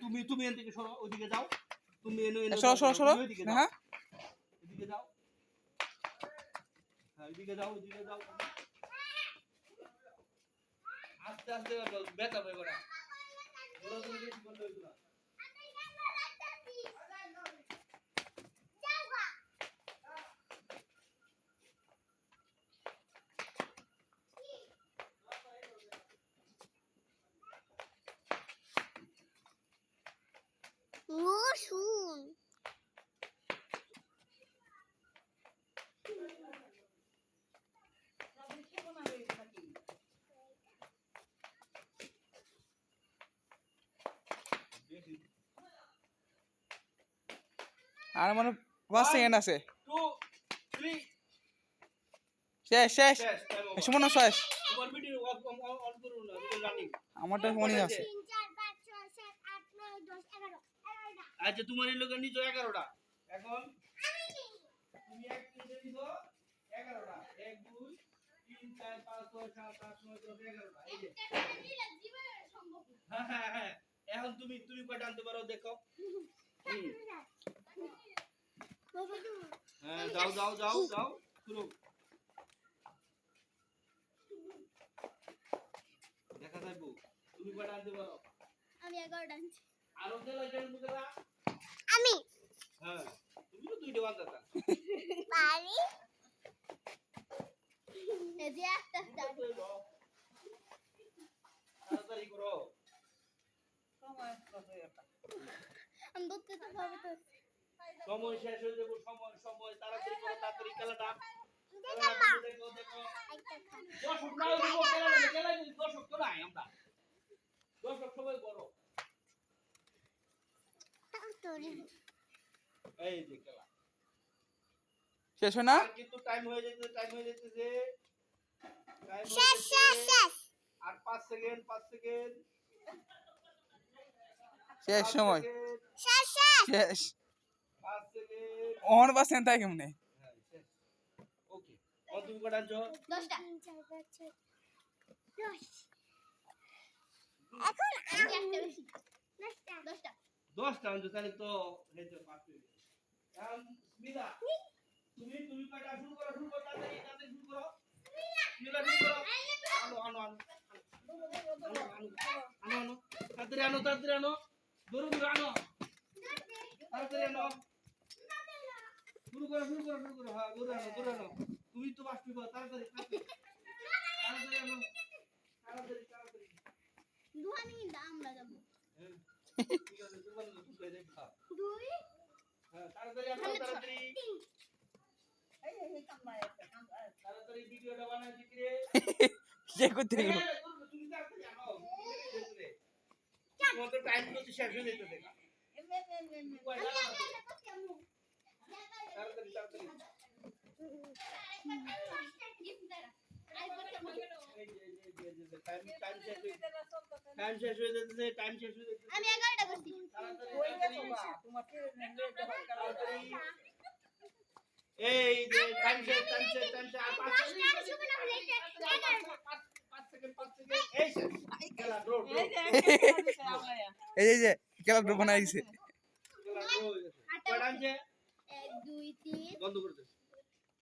তুমি তুমি এন থেকে সরো ওইদিকে যাও। তুমি এনে এনে সরো সরো সরো। তুমি হ্যাঁ। এদিকে যাও। হ্যাঁ এদিকে যাও ওইদিকে যাও। আস্তে আস্তে ব্যথা ওরা ওরা দৌড়াদৌড়ি বেশি করলে হইতো না। রসুন আর মানে পাঁচ সেকেন্ড আছে। শেষ শেষ। শেষ, সুমন শেষ। আমারটা মনে আছে তিন চার পাঁচ ছয় সাত আট নয় দশ এগারো এগারোটা আচ্ছা তোমার এই লোকের নিচে এগারোটা। এখন তুমি এক মিনিটে নিব এগারোটা। এক দুই তিন চার পাঁচ ছয় সাত আট নয় দশ এগারোটা। এই যে। হ্যাঁ হ্যাঁ হ্যাঁ এখন তুমি তুমি কয়টা আনতে পারো দেখো। হ্যাঁ যাও যাও যাও যাও। শুরু। দেখা যাইবো। তুমি কয়টা আনতে পারো? আমি এগারোটা আনছি। আমি হ্যাঁ তুমি তো। দুইটা বান্দা পারি এই একটা তাড়াতাড়ি করো। আমি ধরতে তো পারব তো। সময় শেষ হয়ে যাব সময় সময়। তাড়াতাড়ি করো তাড়াতাড়ি খেলাটা। দেখো দেখো দর্শক খেলা দর্শক তো নাই আমরা। দর্শক সবাই করো তোরে এই যে খেলা। শেষ হয় না? কিন্তু টাইম হয়ে যেতে টাইম হয়ে যেতেছে শেষ শেষ শেষ। আর 5 সেকেন্ড 5 সেকেন্ড শেষ সময়। শেষ শেষ। শেষ। 5 সেকেন্ড অন পার্সেন্ট থাকে কেমনে? ওকে অন তুমি কটা আনছো। দশটা। তিন চার পাঁচ ছয় দশ। এখন আমি একটা বেশি। দশটা আনছো তাহলে তো হেঁটে পারতে স্মিতা তুমি তুমি কয়টা শুরু করো শুরু করো তাড়াতাড়ি তাড়াতাড়ি শুরু করো। স্মিতা শুরু করো। আনো আনো আনো আনো আনো তাড়াতাড়ি আনো তাড়াতাড়ি আনো। ধরো ধরো আনো। তাড়াতাড়ি আনো। শুরু করো শুরু করো শুরু করো। হ্যাঁ ধরে আনো ধরে আনো। তুমি তো বাস পিবা তাড়াতাড়ি আনো। দুহানি হ্যাঁ। দেখা দুই হ্যাঁ তাড়াতাড়ি ছয়, তাড়াতাড়ি। তাড়াতাড়ি ভিডিওটা বানাই দিকি রে। কে করতে গেল। তুমি তাড়াতাড়ি আনো। তোমাদের টাইম তো শেষ হয়ে যেতে দেখা তাড়াতাড়ি তাড়াতাড়ি এই যে এই যে এই যে টাইম টাইম শেষ হয়ে টাইম শেষ হয়ে যেতেছে টাইম শেষ হয়ে যেতেছে আমি এগারোটা করছি। তাড়াতাড়ি তাড়াতাড়ি। এই যে টাইম শেষ টাইম শেষ টাইম শেষ। আর পাঁচ দশটা আর শুভ না হলে এগারোটা পাঁচ সেকেন্ড পাঁচ সেকেন্ড এই শেষ খেলা ড্র ড্র এই যে- এই যে ক্লাব খেলা ড্র হয়ে গেছে। কয়টা আনছে? এক দুই তিন। বন্ধ করে দে